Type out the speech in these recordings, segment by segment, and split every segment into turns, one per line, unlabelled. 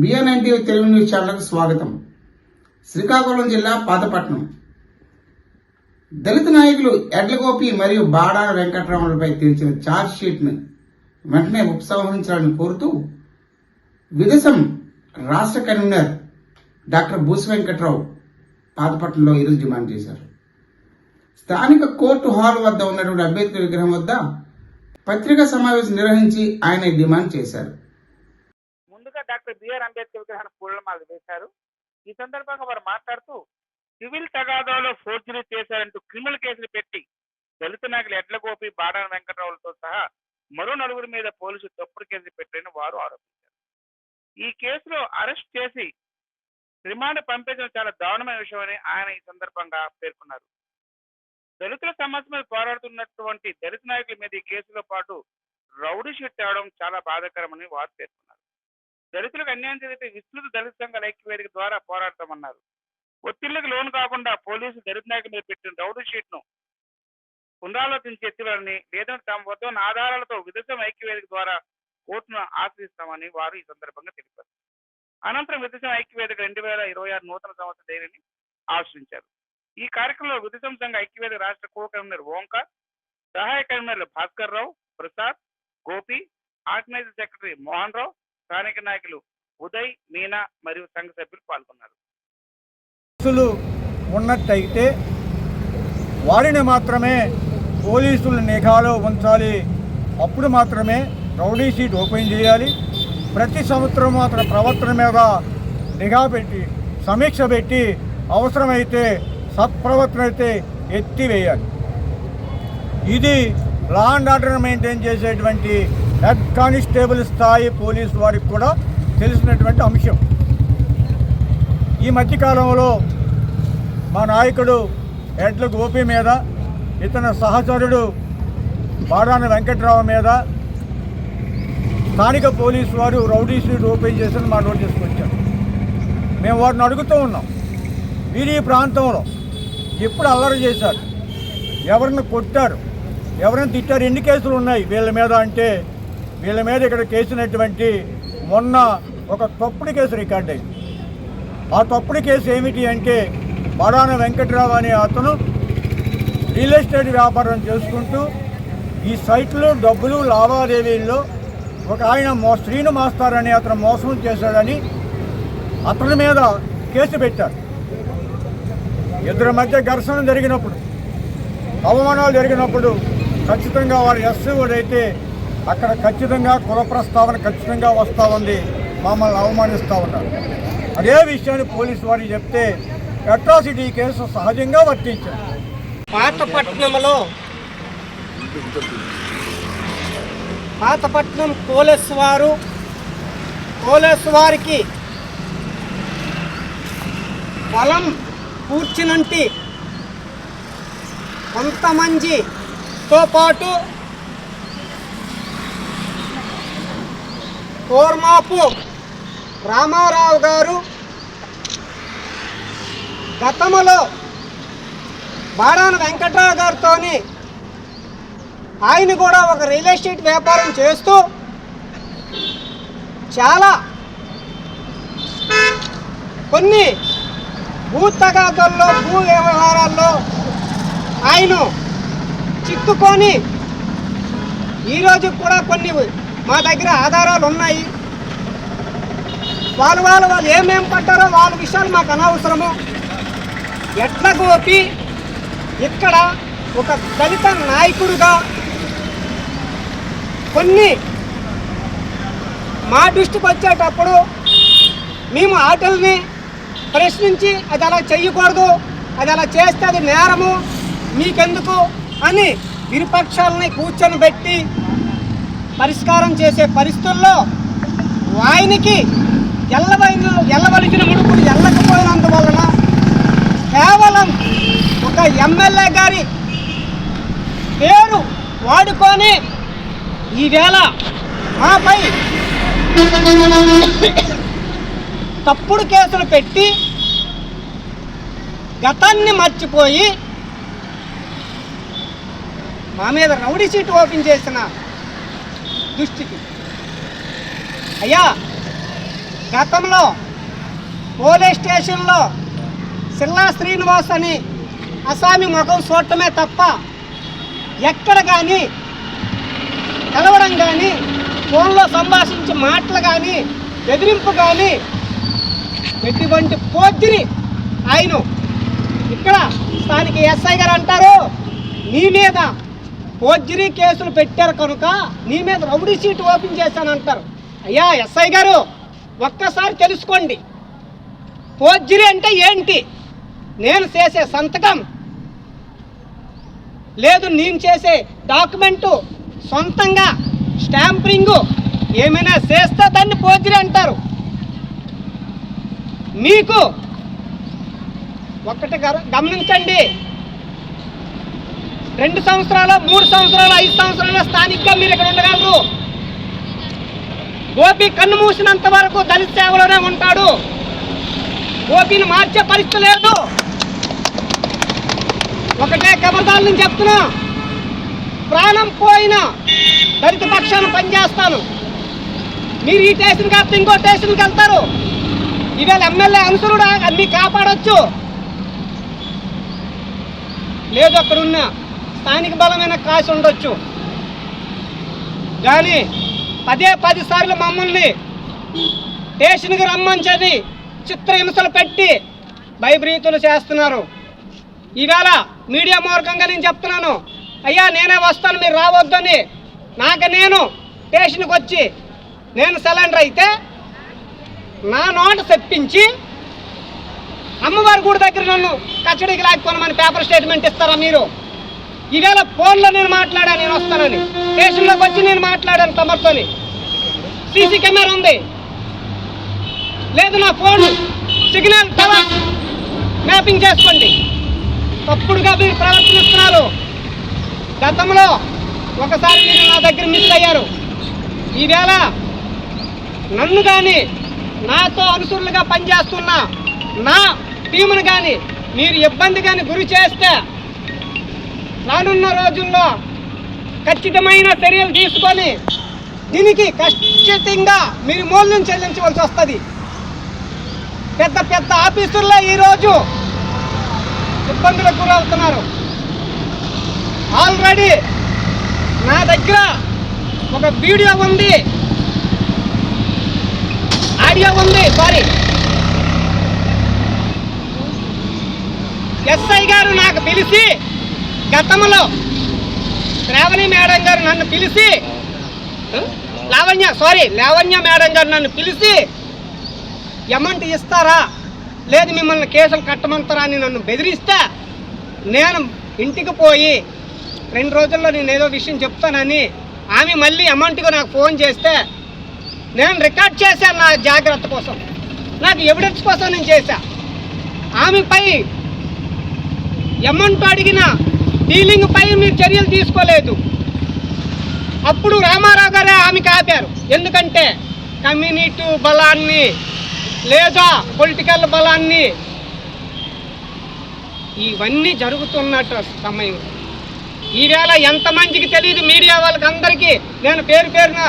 BR ninety Telugu news ఛానల్కు స్వాగతం. శ్రీకాకుళం జిల్లా పాతపట్నం. దళిత నాయకులు ఎడ్లగోపి మరియు బాడా వెంకటరమణపై తెరిచిన ఛార్జ్ షీట్ వెంటనే ఉపసంహరించాలని కోరుతూ విదేశం రాష్ట్ర కన్వీనర్ డాక్టర్ బూసి వెంకట్రావు పాతపట్నంలో ఈరోజు డిమాండ్ చేశారు. స్థానిక కోర్టు హాల్ వద్ద ఉన్నటువంటి అంబేద్కర్ విగ్రహం వద్ద పత్రికా సమావేశం నిర్వహించి ఆయన డిమాండ్ చేశారు.
సందర్భంగా డాక్టర్ బిఆర్ అంబేద్కర్ విగ్రహాన్ని పూలమాల వేశారు. ఈ సందర్భంగా వారు మాట్లాడుతూ సివిల్ తగాదాలో ఫోర్జరీ చేశారంటూ క్రిమినల్ కేసులు పెట్టి దళిత నాయకులు ఎడ్లగోపి బాడాన వెంకటరావులతో సహా మరో నలుగురి మీద పోలీసులు తప్పుడు కేసులు పెట్టారని వారు ఆరోపించారు. ఈ కేసులో అరెస్ట్ చేసి రిమాండ్ పంపించడం చాలా దారుణమైన విషయమని ఆయన ఈ సందర్భంగా పేర్కొన్నారు. దళితుల సమస్య మీద పోరాడుతున్నటువంటి దళిత నాయకుల మీద ఈ కేసులో పాటు రౌడీ షీట్ తేవడం చాలా బాధాకరమని వారు పేర్కొన్నారు. దళితులకు అన్యాయం జరిగితే విస్తృత దళిత సంఘాల ఐక్యవేదిక ద్వారా పోరాడతామన్నారు. ఒత్తిళ్ళకు లోను కాకుండా పోలీసులు దళిత నాయకుల మీద పెట్టిన రౌడీ షీట్ను పునరాలోచించి ఎత్తివేయాలని లేదంటే తమ వద్ద ఉన్న ఆధారాలతో విదేశం ఐక్యవేదిక ద్వారా కోర్టును ఆశ్రయిస్తామని వారు ఈ సందర్భంగా తెలిపారు. అనంతరం విదేశం ఐక్యవేదిక రెండు వేల ఇరవై ఆరు నూతన సంవత్సర డైరీని ఆశ్రయించారు. ఈ కార్యక్రమంలో విదేశం సంఘ ఐక్యవేదిక రాష్ట్ర కో కన్వీనర్ ఓంకార్ సహాయ కన్వీనర్లు భాస్కర్ రావు ప్రసాద్ గోపి ఆర్గనైజర్ సెక్రటరీ మోహన్ రావు స్థానిక నాయకులు ఉదయ్ మీనా మరియు సంఘ సభ్యులు పాల్గొన్నారు.
పోలీసులు ఉన్నట్టయితే వారిని మాత్రమే పోలీసుల నిఘాలో ఉంచాలి. అప్పుడు మాత్రమే రౌడీ షీట్ ఓపెన్ చేయాలి. ప్రతి సంవత్సరం అతని ప్రవర్తన మీద నిఘా పెట్టి సమీక్ష పెట్టి అవసరమైతే సత్ప్రవర్తన అయితే ఎత్తివేయాలి. ఇది లా అండ్ ఆర్డర్ మెయింటైన్ చేసేటువంటి హెడ్ కానిస్టేబుల్ స్థాయి పోలీసు వారికి కూడా తెలిసినటువంటి అంశం. ఈ మధ్యకాలంలో మా నాయకుడు ఎడ్ల గోపి మీద ఇతని సహచరుడు బాడాన వెంకట్రావు మీద స్థానిక పోలీసు వారు రౌడీ షీట్ ఓపెన్ చేసి మా నోటీస్కి వచ్చారు. మేము వారిని అడుగుతూ ఉన్నాం. మీరు ఈ ప్రాంతంలో ఎప్పుడు అల్లరి చేశారు? ఎవరిని కొట్టారు? ఎవరిని తిట్టారు? ఎన్ని కేసులు ఉన్నాయి? వీళ్ళ మీద అంటే వీళ్ళ మీద ఇక్కడ కేసినటువంటి మొన్న ఒక తప్పుడు కేసు రికార్డ్ అయింది. ఆ తప్పుడు కేసు ఏమిటి అంటే బడాన వెంకట్రావు అనే అతను రియల్ ఎస్టేట్ వ్యాపారం చేసుకుంటూ ఈ సైట్లో డబ్బులు లావాదేవీల్లో ఒక ఆయన మో శ్రీను మాస్టర్ అనే అతను మోసం చేశాడని అతని మీద కేసు పెట్టారు. ఇద్దరి మధ్య ఘర్షణ జరిగినప్పుడు అవమానాలు జరిగినప్పుడు ఖచ్చితంగా వారు ఎస్సీ అయితే అక్కడ ఖచ్చితంగా కుల ప్రస్తావన ఖచ్చితంగా వస్తూ ఉంది మమ్మల్ని అవమానిస్తూ ఉన్నారు. అదే విషయాన్ని పోలీసు వారికి చెప్తే అట్రాసిటీ కేసు సహజంగా వర్తించారు
పాతపట్నంలో పాతపట్నం పోలీసు వారు పోలీసు వారికి పొలం కూర్చినంటి కొంతమందితో పాటు కోర్మాపు రామారావు గారు గతంలో బాడాన వెంకట్రావు గారితో ఆయన కూడా ఒక రియల్ ఎస్టేట్ వ్యాపారం చేస్తూ చాలా కొన్ని భూ తగాదాల్లో భూ వ్యవహారాల్లో ఆయన చిక్కుకొని ఈరోజు కూడా కొన్ని మా దగ్గర ఆధారాలు ఉన్నాయి. వాళ్ళు వాళ్ళు వాళ్ళు ఏమేమి పడ్డారో వాళ్ళ విషయాలు మాకు అనవసరము. ఎట్ల గోపి ఇక్కడ ఒక దళిత నాయకుడుగా కొన్ని మా దృష్టికి వచ్చేటప్పుడు మేము ఆటల్ని ప్రశ్నించి అది అలా చేయకూడదు అది అలా చేస్తే అది నేరము మీకెందుకు అని విరుపక్షాలని కూర్చొని పెట్టి పరిష్కారం చేసే పరిస్థితుల్లో ఆయనకి ఎల్లవైన ఎల్లవలసిన ముడుపులు ఎల్లకపోయినందువలన కేవలం ఒక ఎమ్మెల్యే గారి పేరు వాడుకొని ఈవేళ మాపై తప్పుడు కేసులు పెట్టి గతాన్ని మర్చిపోయి మా మీద రౌడీ సీట్ ఓపెన్ చేసిన దృష్టికి. అయ్యా గతంలో పోలీస్ స్టేషన్లో సిల్లా శ్రీనివాస్ అని అసామి ముఖం చూడటమే తప్ప ఎక్కడ కానీ కలవడం కానీ ఫోన్లో సంభాషించే మాటలు కానీ బెదిరింపు కానీ ఎటువంటి పోద్దిని ఆయన ఇక్కడ స్థానిక ఎస్ఐ గారు అంటారు. నీ మీద ఫోర్జరీ కేసులు పెట్టారు కనుక నీ మీద రౌడీ షీట్ ఓపెన్ చేశాను అంటారు అయ్యా ఎస్ఐ గారు ఒక్కసారి తెలుసుకోండి. ఫోర్జరీ అంటే ఏంటి? నేను చేసే సంతకం లేదు నేను చేసే డాక్యుమెంటు సొంతంగా స్టాంపరింగు ఏమైనా చేస్తే దాన్ని ఫోర్జరీ అంటారు. మీకు ఒక్కటి గమనించండి. రెండు సంవత్సరాలు మూడు సంవత్సరాలు ఐదు సంవత్సరాలు స్థానికంగా మీరు ఇక్కడ ఉండగలరు. గోపి కన్ను మూసినంత వరకు దళిత సేవలోనే ఉంటాడు. గోపిని మార్చే పరిస్థితి లేదు. ఒకటే కబర్దాలు నేను చెప్తున్నా. ప్రాణం పోయిన దళిత పక్షాన్ని పనిచేస్తాను. మీరు ఈ స్టేషన్ కాకపోతే ఇంకో స్టేషన్కి వెళ్తారు. ఈవేళ ఎమ్మెల్యే అనుసరుడు? అన్ని కాపాడొచ్చు. లేదు అక్కడ ఉన్నా స్థానిక బలమైన కాశ ఉండొచ్చు. కానీ పదే పది సార్లు మమ్మల్ని స్టేషన్కి రమ్మంచని చిత్రహింసలు పెట్టి భయభ్రీతులు చేస్తున్నారు. ఈవేళ మీడియా మార్గంగా నేను చెప్తున్నాను అయ్యా నేనే వస్తాను మీరు రావద్దని. నాకు నేను స్టేషన్కి వచ్చి నేను సిలిండర్ అయితే నా నోట చెప్పించి అమ్మవారి గుడి దగ్గర నన్ను కచ్చడికి లాక్కొనమని పేపర్ స్టేట్మెంట్ ఇస్తారా మీరు? ఈవేళ ఫోన్లో నేను మాట్లాడా నేను వస్తానని. స్టేషన్లోకి వచ్చి నేను మాట్లాడాను తమరితోని. సీసీ కెమెరా ఉంది. లేదు నా ఫోన్. సిగ్నల్ టవర్ మ్యాపింగ్ చేసుకోండి. తప్పుడుగా మీరు ప్రవర్తిస్తున్నారు. గతంలో ఒకసారి మీరు నా దగ్గర మిస్ అయ్యారు. ఈవేళ నన్ను కానీ నాతో అనుసరులుగా పనిచేస్తున్న నా టీమును కానీ మీరు ఇబ్బంది కానీ గురి చేస్తే రానున్న రోజుల్లో ఖచ్చితమైన చర్యలు తీసుకొని దీనికి ఖచ్చితంగా మీరు మూల్యం చెల్లించవలసి వస్తుంది. పెద్ద పెద్ద ఆఫీసుల్లో ఈరోజు ఇబ్బందులకు గురవుతున్నారు. ఆల్రెడీ నా దగ్గర ఒక వీడియో ఉంది. ఆడియో ఉంది సారీ. ఎస్ఐ గారు నాకు పిలిచి గతంలో శ్రావణి మేడం గారు నన్ను పిలిచి లావణ్య సారీ లావణ్య మేడం గారు నన్ను పిలిచి అమౌంట్ ఇస్తారా? లేదు మిమ్మల్ని కేసులు కట్టమంటారా అని నన్ను బెదిరిస్తే నేను ఇంటికి పోయి రెండు రోజుల్లో నేను ఏదో విషయం చెప్తానని ఆమె మళ్ళీ అమౌంట్గా నాకు ఫోన్ చేస్తే నేను రికార్డ్ చేశాను నా జాగ్రత్త కోసం. నాకు ఎవిడెన్స్ కోసం నేను చేశా. ఆమెపై అమౌంట్ అడిగిన డీలింగ్ పై మీరు చర్యలు తీసుకోలేదు. అప్పుడు రామారావు గారే ఆమెకి ఆపారు ఎందుకంటే కమ్యూనిటీ బలాన్ని లేదా పొలిటికల్ బలాన్ని ఇవన్నీ జరుగుతున్నట్టు సమయం. ఈవేళ ఎంతమందికి తెలియదు మీడియా వాళ్ళకి అందరికీ నేను పేరు పేరున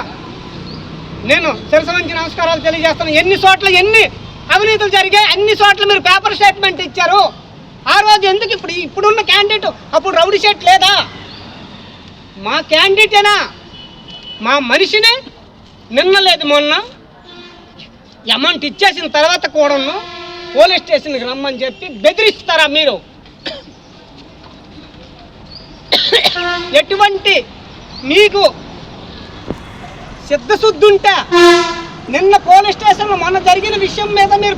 నేను శిరసమంచి నమస్కారాలు తెలియజేస్తాను. ఎన్ని చోట్ల ఎన్ని అవినీతులు జరిగాయి అన్ని చోట్ల మీరు పేపర్ స్టేట్మెంట్ ఇచ్చారు. ఆ రోజు ఎందుకు ఇప్పుడు ఇప్పుడున్న క్యాండిడేట్ అప్పుడు రౌడీ షీట్ లేదా? మా క్యాండిడేటేనా మా మనిషినే? నిన్న లేదు మొన్న. అమౌంట్ ఇచ్చేసిన తర్వాత కూడాను పోలీస్ స్టేషన్కి రమ్మని చెప్పి బెదిరిస్తారా మీరు? ఎటువంటి మీకు సిద్ధశుద్ధి ఉంటే నిన్న పోలీస్ స్టేషన్లో మొన్న జరిగిన విషయం మీద మీరు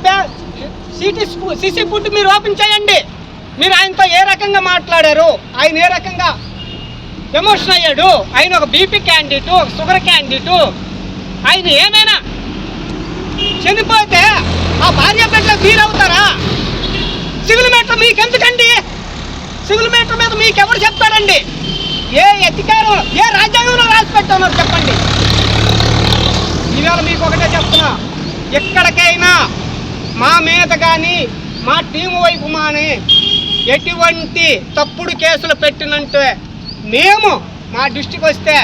సిటీ సిసి ఫుడ్ మీరు ఓపెన్ చేయండి. మీరు ఆయనతో ఏ రకంగా మాట్లాడారు ఆయన ఏ రకంగా ఎమోషన్ అయ్యాడు ఆయన ఒక బీపీ క్యాండిడేటు ఒక షుగర్ క్యాండిడేట్ ఆయన ఏమైనా చనిపోతే ఆ భార్య బిడ్డలు మీరవుతారా సివిల్ మీటర్ మీకు ఎందుకండి సివిల్ మీటర్ మీద మీకు ఎవరు ఏ అధికారం ఏ రాజ్యాంగంలో రాసి పెట్టామో చెప్పండి. ఈవేళ మీకు ఒకటే చెప్తున్నా ఎక్కడికైనా మా మీద కానీ మా టీము వైపు మానే ఎటువంటి తప్పుడు కేసులు పెట్టినంటే మేము మా దృష్టికి వస్తే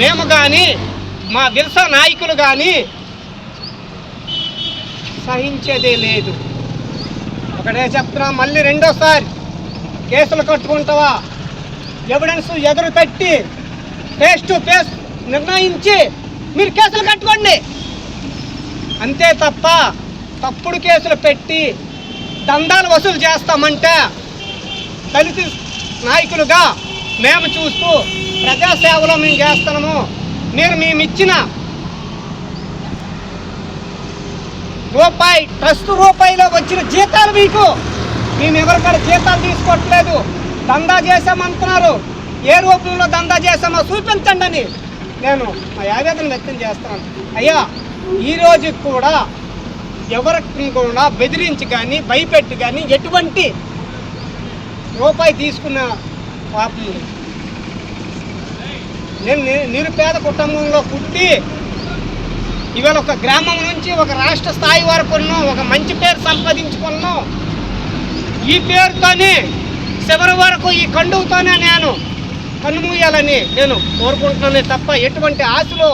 మేము కానీ మా విల్స నాయకులు కానీ సహించేదే లేదు. ఒకటే చెప్తున్నా మళ్ళీ రెండోసారి కేసులు కట్టుకుంటావా? ఎవిడెన్స్ ఎదురు పెట్టి ఫేస్ టు ఫేస్ నిర్ణయించి మీరు కేసులు కట్టుకోండి. అంతే తప్ప తప్పుడు కేసులు పెట్టి దందాలు వసూలు చేస్తామంటే దళిత నాయకులుగా మేము చూస్తూ ప్రజాసేవలో మేము చేస్తున్నాము. మీరు మేము ఇచ్చిన రూపాయి ట్రస్ట్ రూపాయిలో వచ్చిన జీతాలు మీకు. మేము ఎవరికైనా జీతాలు తీసుకోవట్లేదు. దందా చేసామంటున్నారు ఏ రూపంలో దందా చేసామో చూపించండి అని నేను మా ఆవేదన వ్యక్తం చేస్తున్నాను. అయ్యా ఈ కూడా ఎవరికి కూడా బెదిరించి కానీ భయపెట్టి కానీ ఎటువంటి రూపాయి తీసుకున్న పాపం నేను నిరుపేద కుటుంబంలో పుట్టి ఇవాళ ఒక గ్రామం నుంచి ఒక రాష్ట్ర స్థాయి వరకు ఒక మంచి పేరు సంపాదించుకున్నాం ఈ పేరుతోనే చివరి వరకు ఈ కండువుతోనే నేను కన్నుమూయాలని నేను కోరుకుంటున్నానే తప్ప ఎటువంటి ఆశలు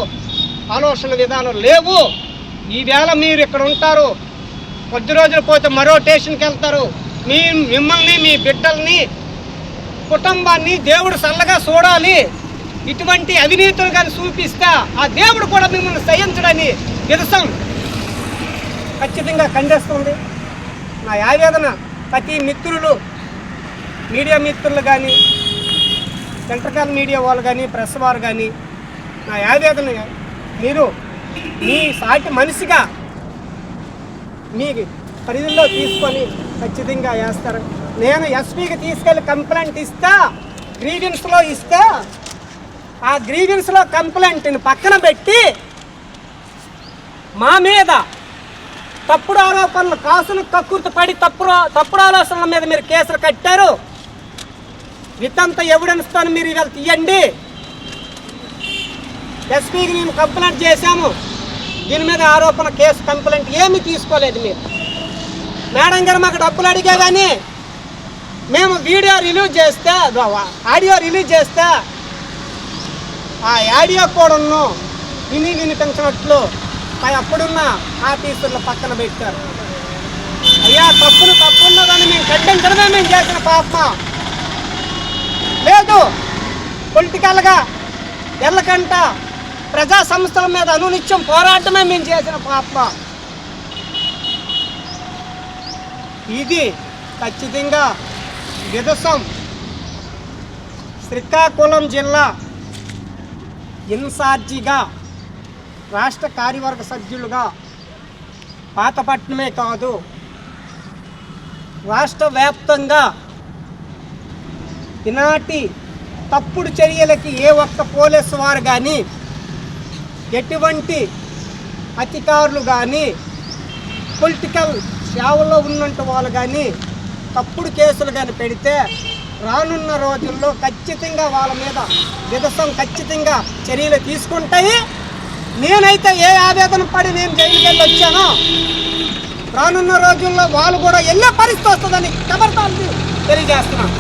ఆలోచన విధానం లేవు. ఈవేళ మీరు ఇక్కడ ఉంటారు కొద్ది రోజులు పోతే మరో స్టేషన్కి వెళ్తారు. మీ మిమ్మల్ని మీ బిడ్డల్ని కుటుంబాన్ని దేవుడు చల్లగా చూడాలి. ఇటువంటి అవినీతులు కానీ చూపిస్తే ఆ దేవుడు కూడా మిమ్మల్ని సహించడని తెలుసాం ఖచ్చితంగా ఖండిస్తుంది. నా ఆవేదన ప్రతి మిత్రులు మీడియా మిత్రులు కానీ సెంట్రల్ మీడియా వాళ్ళు కానీ ప్రెస్ వారు కానీ నా ఆవేదన మీరు మీ సాటి మనిషిగా మీ పరిధిలో తీసుకొని ఖచ్చితంగా వేస్తారు. నేను ఎస్పీకి తీసుకెళ్ళి కంప్లైంట్ ఇస్తా గ్రీవెన్స్లో ఇస్తా. ఆ గ్రీవెన్స్లో కంప్లైంట్ని పక్కన పెట్టి మా మీద తప్పుడు ఆరోపణలు కాసులు కక్కుర్తి పడి తప్పుడు తప్పుడు ఆలోచనల మీద మీరు కేసులు కట్టారు. వితంత ఎవిడెన్స్తో మీరు ఇవాళ తీయండి. ఎస్పీకి మేము కంప్లైంట్ చేశాము. దీని మీద ఆరోపణ కేసు కంప్లైంట్ ఏమీ తీసుకోలేదు మీరు. మేడం గారు మాకు డబ్బులు అడిగా కానీ మేము వీడియో రిలీజ్ చేస్తే ఆడియో రిలీజ్ చేస్తే ఆ ఆడియో కూడా విని వినిపించినట్లు అప్పుడున్న ఆఫీసర్ల పక్కన పెట్టారు. అయ్యా తప్పును కానీ మేము ఖండించడమే మేము చేసిన పాపం. లేదు పొలిటికల్గా ఎల్లకంట ప్రజా సంస్థల మీద అనునిత్యం పోరాటమే మేము చేసిన పాపం. ఇది ఖచ్చితంగా విదసం. శ్రీకాకుళం జిల్లా ఇన్సార్జిగా రాష్ట్ర కార్యవర్గ సభ్యులుగా పాతపట్నమే కాదు రాష్ట్ర వ్యాప్తంగా ఈనాటి తప్పుడు చర్యలకి ఏ ఒక్క పోలీసు వారు కానీ ఎటువంటి అధికారులు కానీ పొలిటికల్ సేవలో ఉన్నట్టు వాళ్ళు కానీ తప్పుడు కేసులు కానీ పెడితే రానున్న రోజుల్లో ఖచ్చితంగా వాళ్ళ మీద దిగసం ఖచ్చితంగా చర్యలు తీసుకుంటాయి. నేనైతే ఏ ఆవేదన పడి నేను జైలుకి వెళ్ళి వచ్చానో రానున్న రోజుల్లో వాళ్ళు కూడా ఎన్నో పరిస్థితి వస్తుందని కబర్తాలు తెలియజేస్తున్నాను.